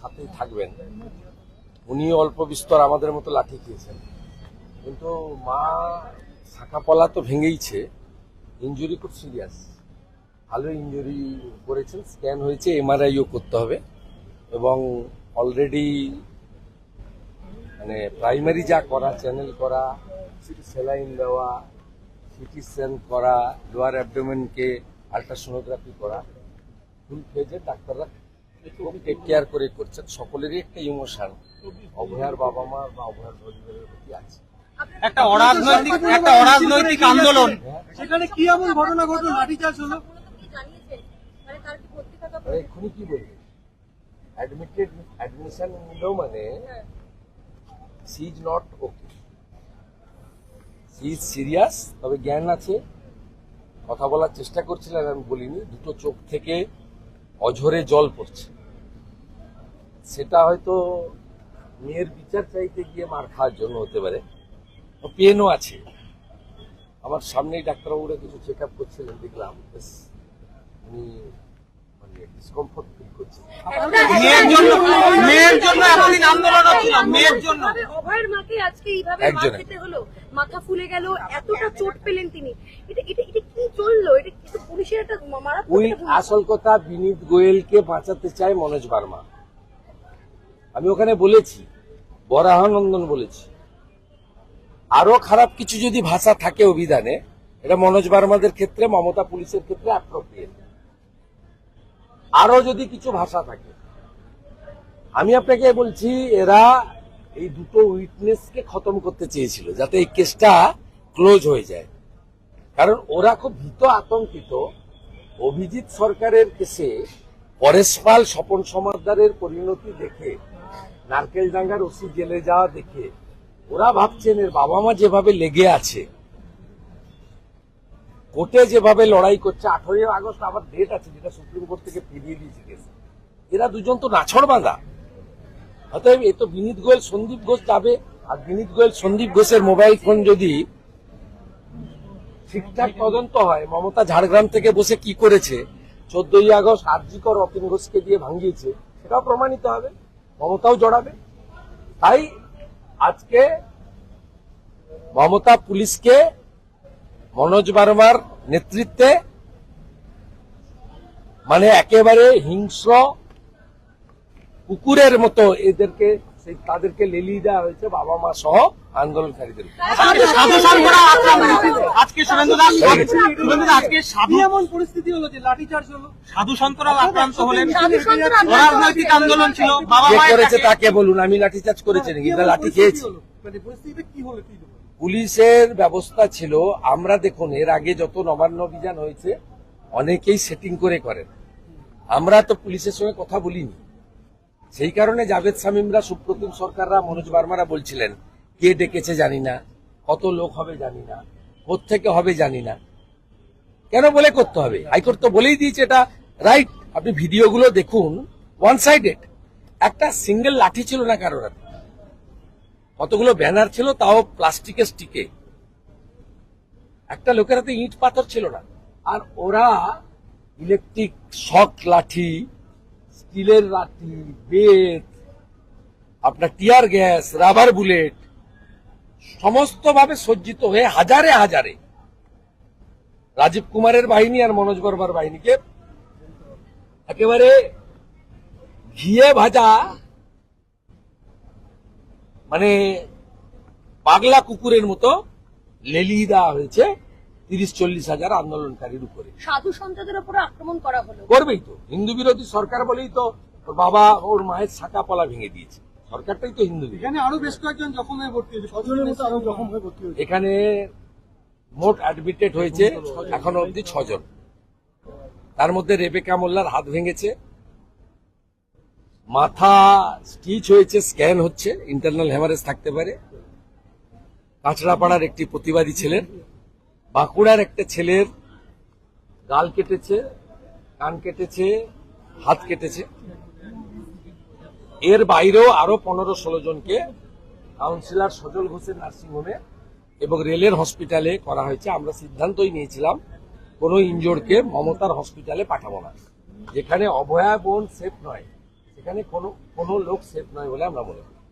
সাথেই থাকবেন। উনি অল্প বিস্তর আমাদের মতো লাঠি খেয়েছেন। কিন্তু মা শাখাপলা তো ভেঙেইছে। ইঞ্জুরি খুব সিরিয়াস। ভালো ইঞ্জুরি করেছেন, স্ক্যান হয়েছে, এমআরআইও করতে হবে। এবং অলরেডি মানে প্রাইমারি যা করা, চ্যানেল করা সেলাইন দেওয়া, সিটি স্ক্যান করা, লোয়ার অ্যাবডোমেনকে আলট্রাসোনোগ্রাফি করা ফুল ফেজে ডাক্তাররা টেক কেয়ার করে করছেন সকলেরই একটা ইমোশন অভয়ার বাবা মা বা অভয়ার পরিবারের প্রতি আছে। একটা অরাজনৈতিক একটা অরাজনৈতিক আন্দোলন। সেখানে কি এমন ঘটনা ঘটলো? লাঠিচার্জ হলো? এক্ষুনি কি বলবে? অ্যাডমিটেড অ্যাডমিশন নিলেও মানে she is not okay she is serious তবে জ্ঞান আছে। কথা বলার চেষ্টা করছিলেন আমি বলিনি দুটো চোখ থেকে অঝরে জল পড়ছে। সেটা হয়তো মেয়ের বিচার চাইতে গিয়ে মার খাওয়ার জন্য হতে পারে। পেনও আছে। আমার সামনেই ডাক্তারবাবুরা কিছু চেক আপ করছিলেন দেখলাম বেশ উনি মানে ডিসকমফোর্ট ফিল করছেন। মেয়ের জন্য মেয়ের জন্য এতদিন আন্দোলন হচ্ছিল মেয়ের জন্য কীভাবে অভয়ের মাকে আজকে এইভাবে মার একজনের। খেতে হলো মাথা ফুলে গেল এতটা চোট পেলেন তিনি। এটা এটা এটা কি চলল? এটা কিন্তু পুলিশের একটা মারাত্মক ওই একটা ভূমিকা। আসল কথা বিনীত গোয়েলকে বাঁচাতে চায় মনোজ বার্মা। আমি ওখানে বলেছি, বরাহানন্দন বলেছি। আরও খারাপ কিছু যদি ভাষা থাকে অভিধানে, এটা মনোজ বার্মাদের ক্ষেত্রে, মমতা পুলিশের ক্ষেত্রে আরও যদি কিছু ভাষা থাকে, আমি আপনাকে বলছি, এরা এই দুটো উইটনেসকে খতম করতে চেয়েছিল, যাতে এই কেসটা ক্লোজ হয়ে যায়। কারণ ওরা খুব ভীত আতঙ্কিত, অভিজিৎ সরকারের কেসে পরেশ পাল স্বপন সমাদ্দারের পরিণতি দেখে নারকেল ডাঙ্গার ওসি জেলে যাওয়া দেখে, ওরা ভাবছেন এর বাবা মা যেভাবে লেগে আছে, কোর্টে যেভাবে লড়াই করছে, আঠারোই আগস্ট আবার ডেট আছে যেটা সুপ্রিম কোর্ট থেকে ফিরিয়ে দিয়েছে কেস এরা দুজন তো নাছড় বাঁধা। অতএব এ তো বিনীত গোয়েল, সন্দীপ ঘোষ যাবে, আর বিনীত গোয়েল, সন্দীপ ঘোষের মোবাইল ফোন যদি ঠিকঠাক তদন্ত হয়, মমতা ঝাড়গ্রাম থেকে বসে কি করেছে, চোদ্দই আগস্ট আরজিকর অতীন ঘোষকে দিয়ে ভাঙিয়েছে, সেটাও প্রমাণিত হবে। মমতাও জড়াবে। তাই আজকে মমতা পুলিশকে মনোজ বার্মার নেতৃত্বে মানে একেবারে হিংস্র কুকুরের মতো এদেরকে সেই তাদেরকে লেলিয়ে দেওয়া হয়েছে বাবা মা সহ আন্দোলনকারীদের আজকে সাধু সন্তরা আক্রান্ত আজকে সুরেন্দ্র দাস সুরেন্দ্র দাস আজকে কি সাধু এমন পরিস্থিতি হলো যে লাঠিচার্জ হলো? সাধু সন্তরাও আক্রান্ত হলেন। সাধু সন্তরা আক্রান্ত অরাজনৈতিক আন্দোলন ছিল। বাবা করেছে তাকে বলুন আমি লাঠিচার্জ করেছি নাকি? লাঠি খেয়েছি। মানে পরিস্থিতিটা কি হলো কি পুলিশের ব্যবস্থা ছিল। আমরা দেখুন এর আগে যত নবান্ন অভিযান হয়েছে অনেকেই সেটিং করে করেন। আমরা তো পুলিশের সঙ্গে কথা বলিনি। সেই কারণে জাভেদ শামীমরা, সুপ্রতিম সরকাররা, মনোজ বার্মারা বলছিলেন, কে ডেকেছে জানি না, কত লোক হবে জানি না থেকে হবে জানি না। কেন বলে করতে হবে? হাইকোর্ট তো বলেই দিয়েছে এটা। রাইট, আপনি ভিডিওগুলো দেখুন ওয়ান সাইডেড একটা সিঙ্গেল লাঠি ছিল না কারোর কতগুলো ব্যানার ছিল, তাও প্লাস্টিকের স্টিকে। একটা লোকের হাতে ইট পাথর ছিল না। আর ওরা ইলেকট্রিক শক লাঠি স্টিলের লাঠি বেত, আপনার টিয়ার গ্যাস, রাবার বুলেট সমস্ত ভাবে সজ্জিত হয়ে হাজারে হাজারে রাজীব কুমারের বাহিনী আর মনোজ বর্মার বাহিনীকে একেবারে ঘিয়ে ভাজা মানে পাগলা কুকুরের মতো লেলিয়ে দেওয়া হয়েছে। তিরিশ চল্লিশ হাজার আন্দোলনকারীর উপরে। সাধু সন্তদের উপরে আক্রমণ করা হলো। করবেই তো। হিন্দু বিরোধী সরকার বলেই তো ওর বাবা ওর মায়ের শাখা পলা ভেঙে দিয়েছে। সরকারটাই তো হিন্দু এখানে আরও বেশ কয়েকজন জখম হয়ে ভর্তি হয়েছে। আরও জখম হয়ে ভর্তি হয়েছে। এখানে মোট অ্যাডমিটেড হয়েছে এখনও অবধি ছজন। তার মধ্যে রেবেকা মোল্লার হাত ভেঙেছে। মাথা স্টিচ হয়েছে স্ক্যান হচ্ছে। ইন্টারনাল হ্যামারেজ থাকতে পারে। কাঁচড়াপাড়ার একটি প্রতিবাদী ছেলের। বাঁকুড়ার একটা ছেলের গাল কেটেছে, কান কেটেছে, হাত কেটেছে। এর বাইরেও আরও পনেরো ষোলো জনকে কাউন্সিলর সজল ঘোষের নার্সিংহোমে এবং রেলের হসপিটালে করা হয়েছে। আমরা সিদ্ধান্তই নিয়েছিলাম, কোনো ইঞ্জোরকে মমতার হসপিটালে পাঠাবো না। যেখানে অভয়া বোন সেফ নয় এখানে কোনো কোনো লোক সেফ নয় বলে আমরা মনে করি।